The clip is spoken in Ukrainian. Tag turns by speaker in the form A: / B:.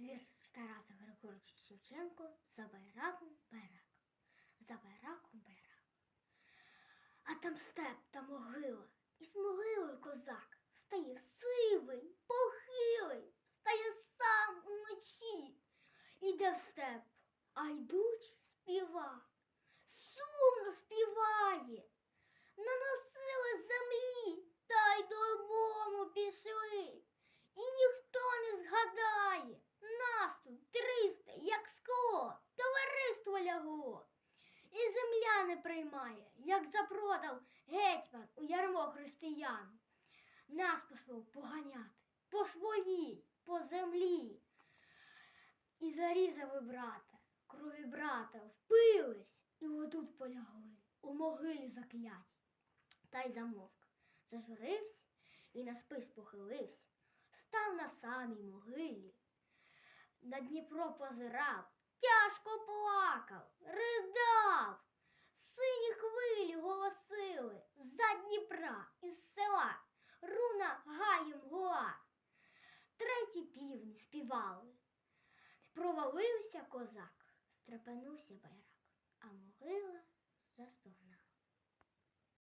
A: Вірш Тараса Григоровича Шевченко за байраком байрак. За байраком байрак. А там степ та могила, і з могилою козак встає сивий, похилий, встає сам уночі. Іде в степ, а йдуч співа, сумно співає. Наносили землі та й додому пішли. І ніхто не згадає. Нас тут триста, як скло, лягло. І земля не приймає, як запродав гетьман у ярмо християн. Нас послав поганяти по своїй, по землі. І зарізали брата, крові брата, впились і отут полягли, у могилі закляті. Та й замовк, зажурився і на спис похилився, став на самій могилі. На Дніпро позирав, тяжко плакав, ридав. Сині хвилі голосили з-за Дніпра, із села, руна гаєм гола. Треті півні співали. Провалився козак, стрепенувся байрак, а могила.